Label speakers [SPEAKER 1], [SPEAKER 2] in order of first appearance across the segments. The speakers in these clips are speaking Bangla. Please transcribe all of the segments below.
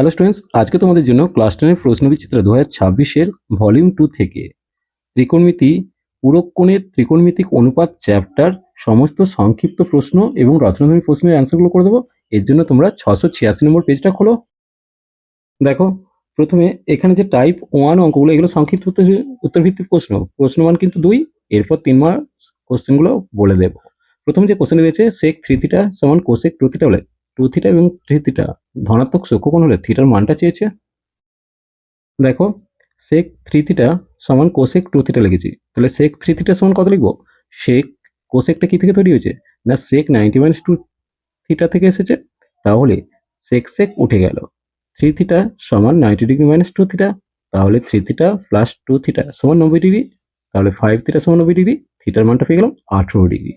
[SPEAKER 1] হ্যালো স্টুডেন্টস আজকে তোমাদের জন্য ক্লাস টেনের প্রশ্নবিচিত্র দু হাজার ছাব্বিশের ভলিউম টু থেকে ত্রিকোণমিতি পুরোক্ষণের ত্রিকোণমিতিক অনুপাত চ্যাপ্টার সমস্ত সংক্ষিপ্ত প্রশ্ন এবং রচনাধর্মী প্রশ্নের অ্যান্সারগুলো করে দেবো। এর জন্য তোমরা ছশো ছিয়াশি নম্বর পেজটা খোলো। দেখো, প্রথমে এখানে যে টাইপ ওয়ান অঙ্কগুলো, এগুলো সংক্ষিপ্ত উত্তর- উত্তরভিত্তিক প্রশ্ন। প্রশ্নমান কিন্তু দুই, এরপর তিন মার্ক কোশ্চেনগুলো বলে দেবো। প্রথম যে কোশ্চেন রয়েছে সেক থ্রি থিটা সমান কোসেক টু থিটা হলে টু থিটা এবং থ্রি থিটা ধনাত্মক সূক্ষ্মকোণ হলে থিটার মানটা চেয়েছে। দেখো সেক থ্রি থিটা সমান কোশেক টু থিটা লিখেছি। তাহলে সেক থ্রি থিটা সমান কত লিখব? সেক কোসেকটা কি থেকে তৈরি হয়েছে? না sec ninety minus two theta থেকে এসেছে? তাহলে সেক সেক উঠে গেল। থ্রি থিটা সমান ninety degree minus two theta তাহলে three theta plus two theta সমান নব্বই ডিগ্রি তাহলে ফাইভ থিটা সমান নব্বই ডিগ্রি থিটার মানটা পেয়ে গেলাম আঠেরো ডিগ্রি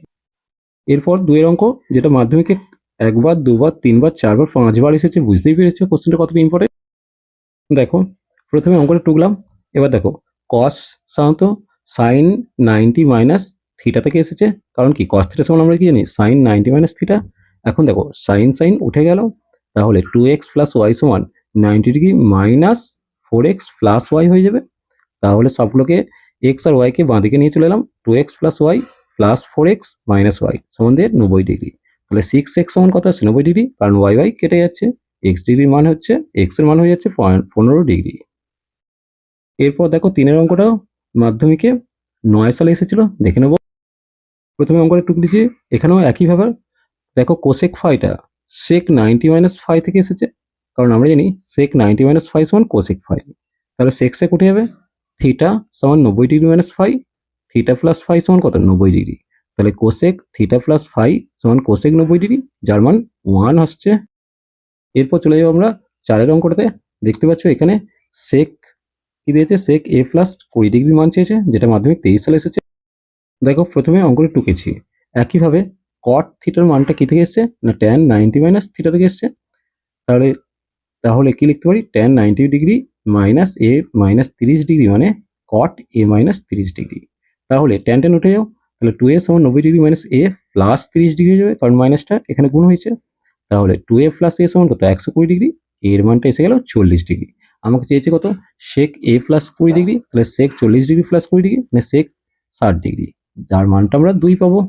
[SPEAKER 1] এরপর দুয়ের অঙ্ক, যেটা মাধ্যমিকে একবার, দুবার, তিনবার, চারবার, পাঁচবার এসেছে, বুঝতেই পেরেছ কোশ্চেনটা কতটা ইম্পর্টেন্ট দেখো, প্রথমে অঙ্কটা টুকলাম এবার দেখো কস সাধারণত সাইন নাইনটি মাইনাস থিটা থেকে এসেছে, কারণ কি কস থিটা সমান আমরা কি জানি সাইন নাইনটি মাইনাস থিটা এখন দেখো সাইন সাইন উঠে গেল, তাহলে টু এক্স প্লাস ওয়াই সমান ninety degree minus four x plus y হয়ে যাবে, তাহলে সবগুলোকে এক্স আর ওয়াইকে বাঁদিকে নিয়ে চলে এলাম two x plus y plus four x minus y দিয়ে নব্বই ডিগ্রি তাহলে সিক্স এক্স সমান কত আছে? নব্বই ডিগ্রি। কারণ ওয়াই ওয়াই কেটে যাচ্ছে। এক্স ডিগ্রির মান হচ্ছে এক্সের মান হয়ে যাচ্ছে পনেরো ডিগ্রি। এরপর দেখো তিনের অঙ্কটাও মাধ্যমিকে নয় সালে এসেছিল, দেখে নেব। প্রথমে অঙ্কটা টুক দিচ্ছি। এখানেও একই ব্যাপার। দেখো কোসেক ফাইটা সেক নাইনটি মাইনাস ফাইভ থেকে এসেছে। কারণ আমরা জানি সেক নাইনটি মাইনাস ফাইভ সমান কোসেক ফাইভ তাহলে সেক সেক উঠে যাবে। থিটা সমান নব্বই degree minus five theta plus five সমান কত? নব্বই ডিগ্রি। তাহলে কোসেক থিটা প্লাস ফাইভ সমান কোসেক নব্বই ডিগ্রি যার মান ওয়ান আসছে। এরপর চলে যাব আমরা চারের অঙ্কটাতে। দেখতে পাচ্ছ এখানে সেক কি দিয়েছে? সেক এ প্লাস কুড়ি ডিগ্রি মান চেয়েছে, যেটা মাধ্যমিক তেইশ সালে এসেছে। দেখো, প্রথমে অঙ্কটা টুকেছি একইভাবে কট থিটার মানটা কি থেকে এসছে? না ট্যান নাইনটি মাইনাস থিটা থেকে এসছে? তাহলে তাহলে কি লিখতে পারি? Tan ninety degree minus A minus তিরিশ ডিগ্রি মানে কট এ মাইনাস তিরিশ ডিগ্রি তাহলে ট্যান ট্যান উঠে যাও। তাহলে টু এ সমান নব্বই ডিগ্রি মাইনাস এ প্লাস তিরিশ ডিগ্রি হয়ে যাবে। কারণ মাইনাসটা এখানে গুণ হয়েছে। তাহলে টু এ প্লাস এ সমান কত? একশো কুড়ি ডিগ্রি এর মানটা এসে গেল চল্লিশ ডিগ্রি আমাকে চেয়েছে কত? সেক এ প্লাস কুড়ি ডিগ্রি তাহলে সেক চল্লিশ ডিগ্রি প্লাস কুড়ি ডিগ্রি মানে সেক ষাট ডিগ্রি যার মানটা আমরা দুই পাবো।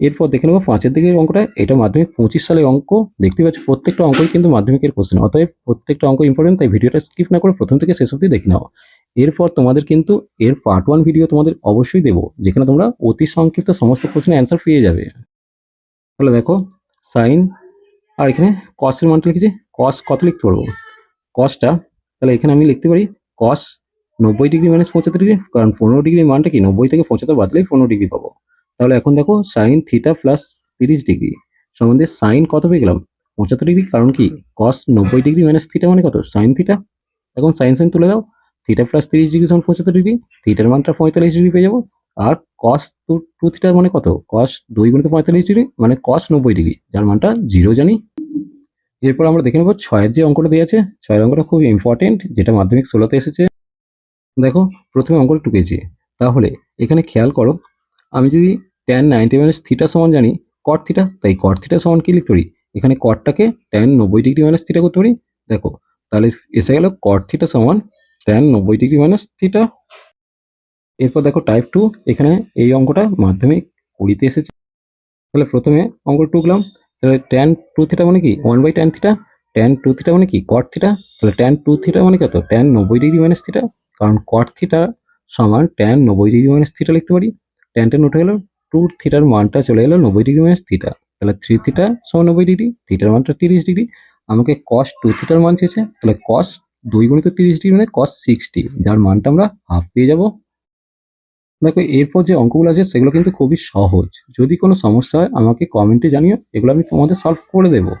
[SPEAKER 1] এরপর দেখে নেব পাঁচের দিকের অঙ্কটা। এটা মাধ্যমিক পঁচিশ সালের অঙ্ক। দেখতে পাচ্ছি, প্রত্যেকটা অঙ্কই কিন্তু মাধ্যমিকের কোশ্চেন অতএব প্রত্যেকটা অঙ্ক ইম্পর্টেন্ট তাই ভিডিওটা স্কিপ না করে প্রথম থেকে শেষ অব্দি দেখে নাও। এরপর তোমাদের কিন্তু এর পার্ট ওয়ান ভিডিও তোমাদের অবশ্যই দেবো, যেখানে তোমরা অতি সংক্ষিপ্ত সমস্ত কোশ্চেনের অ্যান্সার পেয়ে যাবে। তাহলে দেখো সাইন আর এখানে কসের মানটা লিখেছি কস কত লিখতে পারব? কসটা তাহলে এখানে আমি লিখতে পারি কস নব্বই ডিগ্রি মাইনাস পঁচাত্তর ডিগ্রি কারণ পনেরো ডিগ্রি মানটা কি? নব্বই থেকে পঁচাত্তর বাদলেই পনেরো ডিগ্রি পাবো। তাহলে এখন দেখো সাইন থিটা প্লাস তিরিশ ডিগ্রি সম্বন্ধে সাইন কত পেয়ে গেলাম? পঁচাত্তর ডিগ্রি কারণ কি? কস নব্বই ডিগ্রি মাইনাস থিটা মানে কত? সাইন থিটা এখন সাইন সাইন তুলে দাও থিটা প্লাস তিরিশ ডিগ্রি সমান পঁচাত্তর ডিগ্রি থিটার মানটা পঁয়তাল্লিশ ডিগ্রি পেয়ে যাব, আর কস টু টু থিটার মানে কত? কস দুই গুণিত পঁয়তাল্লিশ ডিগ্রি মানে কস নব্বই ডিগ্রি যার মানটা জিরো জানি। এরপর আমরা দেখে নেব ছয়ের যে অঙ্কটা দিয়ে আছে, ছয়ের অঙ্কটা খুব ইম্পর্টেন্ট যেটা মাধ্যমিক ষোলোতে এসেছে। দেখো, প্রথমে অঙ্কটা টুকেছি তাহলে, এখানে খেয়াল করো, আমি যদি ট্যান নাইনটি মাইনাস থিটা সমান জানি কট থিটা তাই কট থিটা সমান কি লিখতে পারি? এখানে কটটাকে ট্যান নব্বই ডিগ্রি মাইনাস থিটা করতে পারি। দেখো, তাহলে এসে গেল কট থিটা সমান ট্যান নব্বই ডিগ্রি মাইনাস থিটা এরপর দেখো টাইপ টু এখানে এই অঙ্কটা মাধ্যমিক কুড়িতে এসেছে। তাহলে প্রথমে অঙ্ক টুকলাম তাহলে ট্যান টু থিটা মানে কি? One by tan theta tan two theta মানে কি? কট থিটা তাহলে ট্যান টু থিটা মানে কত? ট্যান নব্বই ডিগ্রি মাইনাস থিটা কারণ কট থিটা সমান ট্যান নব্বই ডিগ্রি মাইনাস থিটা লিখতে পারি। ট্যান ট্যান উঠে গেল টু থিটার মানটা চলে গেল নব্বই ডিগ্রি মাইনাস থিটা তাহলে থ্রি থিটা সমান নব্বই ডিগ্রি থিটার মানটা তিরিশ ডিগ্রি আমাকে কস টু থিটার মান চেয়েছে, তাহলে কস দুই গুণিত তিরিশ ডিগ্রি মানে কস সিক্সটি যার মানটা আমরা হাফ পেয়ে যাব। দেখো, এরপর যে অঙ্কগুলো আছে, সেগুলো কিন্তু খুবই সহজ। যদি কোনো সমস্যা হয়, আমাকে কমেন্টে জানিও, এগুলো আমি তোমাদের সলভ করে দেবো।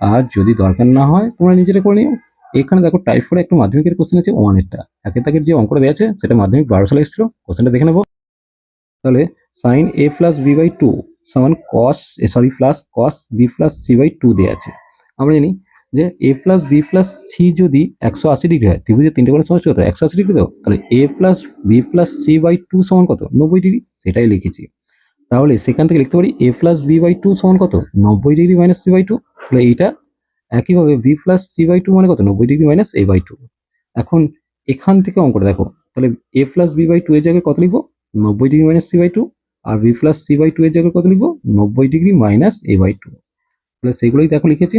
[SPEAKER 1] আর যদি দরকার না হয়, তোমরা নিজেরা করে নিও। এখানে দেখো টাইপ ফোরে একটা মাধ্যমিকের কোশ্চেন আছে ওয়ানেরটা একের তাকের যে অঙ্কটা দেওয়া আছে, সেটা মাধ্যমিক বারো সালে এসেছিল কোশ্চেনটা দেখে নেব। তাহলে sine A plus B by two সমান cos sorry plus cos B plus C by two দেওয়া আছে। আমরা জানি যে A plus B plus C যদি একশো আশি ডিগ্রি হয়, ত্রিভুজের তিনটে কোণের সমষ্টি কত? একশো আশি ডিগ্রি তো? তাহলে A plus B plus C by two সমান কত? নব্বই ডিগ্রি সেটাই লিখেছি। তাহলে সেখান থেকে লিখতে পারি A plus B by two সমান কত? নব্বই degree minus C by two তাহলে এইটা একইভাবে B plus C by two মানে কত? নব্বই degree minus A by two এখন এখান থেকে অঙ্কটা দেখো। তাহলে A plus B by two এর জায়গায় কত লিখব? নব্বই degree minus C by two R B plus C by two এর জায়গায় কত লিখব? নব্বই degree minus A by two তাহলে সেগুলোই দেখো লিখেছি।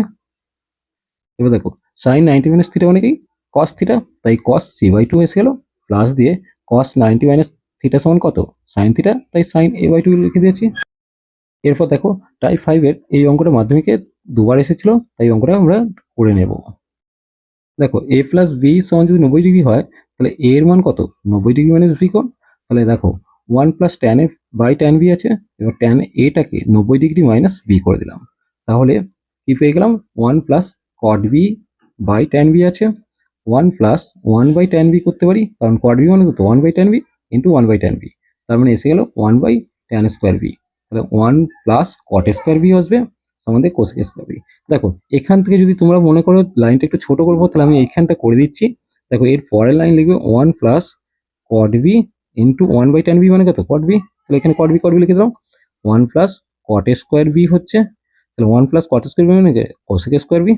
[SPEAKER 1] এবার দেখো সাইন নাইনটি মাইনাস থিটা মানে কি? কস থিটা তাই কস সি বাই টু এসে গেল প্লাস দিয়ে কস নাইনটি মাইনাস থিটা সমান কত? সাইন থিটা তাই সাইন এ বাই টু লিখে দিয়েছি। এরপর দেখো টাইপ ফাইভের এই অঙ্কটা মাধ্যমিকে দুবার এসেছিল, তাই অঙ্কটা আমরা করে নেব। দেখো এ প্লাস বি সমান যদি নব্বই ডিগ্রি হয়, তাহলে এ এর মান কত? নব্বই ডিগ্রি মাইনাস বি কোণ তাহলে দেখো one plus tan A by tan B আছে, এবার ট্যান এটাকে নব্বই ডিগ্রি মাইনাস বি করে দিলাম। তাহলে কি পেয়ে গেলাম? One plus cot B by tan B আছে। One plus one by tan B করতে পারি। কারণ কট বি মানে কত? One by tan B into one by tan B তার মানে এসে গেল one by tan square B তাহলে one plus cot square B আসবে আমাদের কোসেক স্কোয়ার বি দেখো, এখান থেকে যদি তোমরা মনে করো লাইনটা একটু ছোট করব, তাহলে আমি এইখানটা করে দিচ্ছি। দেখো, এর পরের লাইন লিখবে one plus cot B into one by tan B মানে কত? কট বি তাহলে এখানে কট বি কট বি লিখে দাও। One plus cot square B হচ্ছে। তাহলে one plus cot square B মানে কোসেক স্কোয়ার বি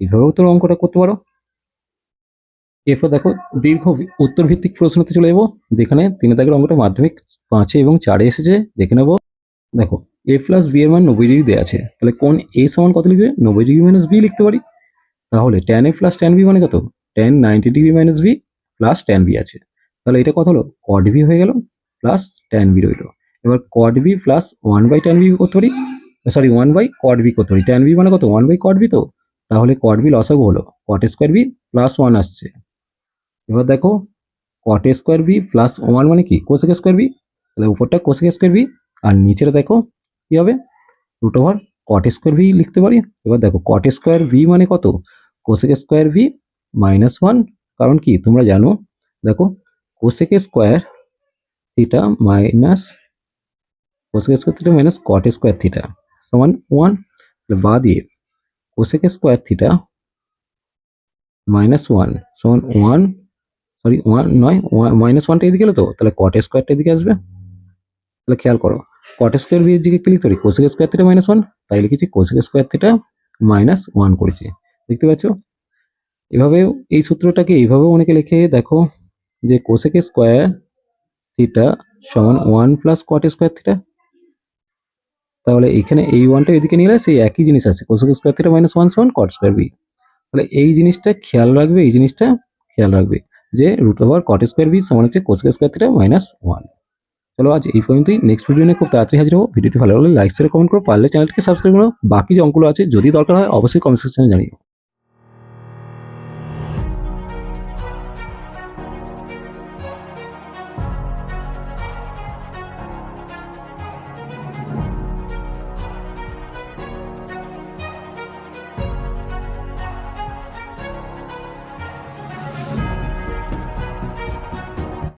[SPEAKER 1] এইভাবেও তোমরা অঙ্কটা করতে পারো? এরপর দেখো, দীর্ঘ উত্তর ভিত্তিক প্রশ্নতে চলে যাব, যেখানে তিনে দাগের অঙ্কটা মাধ্যমিক পাঁচে এবং চারে এসেছে, দেখে নেব। দেখো, এ প্লাস বি এর মান নব্বই ডিগ্রি দেওয়া আছে, তাহলে কোন এ সমান কত লিখবে? নব্বই ডিগ্রি মাইনাস বি লিখতে পারি। তাহলে tan A plus tan B মানে কত? Tan ninety degree minus B plus tan B আছে। তাহলে এটা কত হলো? কট বি হয়ে গেল প্লাস ট্যান বি রইল। এবার cot B plus one by tan B করতে পারি? Sorry one by cot B করতে পারি। ট্যান বি মানে কত? ওয়ান বাই কট বি তো? তাহলে কট বি লসাগু হলো। Cot square B plus one আসছে। এবার দেখো cot square B plus one মানে কি? কোসেক স্কোয়ার বি তাহলে উপরটা কোসেক স্কোয়ার বি আর নিচেটা দেখো, কি হবে? Root over cot square V লিখতে পারি? এবার দেখো কট স্কোয়ার ভি মানে কত? Cosec square V minus one কারণ কি? তোমরা জানো, দেখো cosec square theta minus cosec square theta minus cot square theta সমান ওয়ান বা দিয়ে cosec square theta minus one সমান ওয়ান সরি ওয়ান নয় মাইনাস ওয়ানটা এদিকে এলো তো? তাহলে কট স্কোয়ারটা এদিকে আসবে। তাহলে খেয়াল করো কট স্কোয়ার বি এর দিকে ক্লিক করি cosec square theta minus one তাই লিখেছি cosec square theta minus one করেছি। দেখতে পাচ্ছ? এভাবে এই সূত্রটাকে এইভাবেও অনেকে লিখে, দেখো, যে কোসেক স্কোয়ার থিটা সমান one plus cot square theta তাহলে এখানে এই ওয়ানটা এদিকে নিলে সেই একই জিনিস আছে। Cosec square theta minus one seven cot square B তাহলে এই জিনিসটা খেয়াল রাখবে, এই জিনিসটা খেয়াল রাখবে যে root over cot square B সমান হচ্ছে cosec square theta minus one চলো আজ এই পর্যন্তই। নেক্সট ভিডিও নিয়ে খুব তাড়াতাড়ি হাজির হব। ভিডিওটি ভালো লাগলে লাইক শেয়ার কমেন্ট করো। পারলে চ্যানেলটিকে সাবস্ক্রাইব করো। বাকি যে অঙ্কগুলো আছে, যদি দরকার হয়, অবশ্যই কমেন্ট সেকশনে জানিও।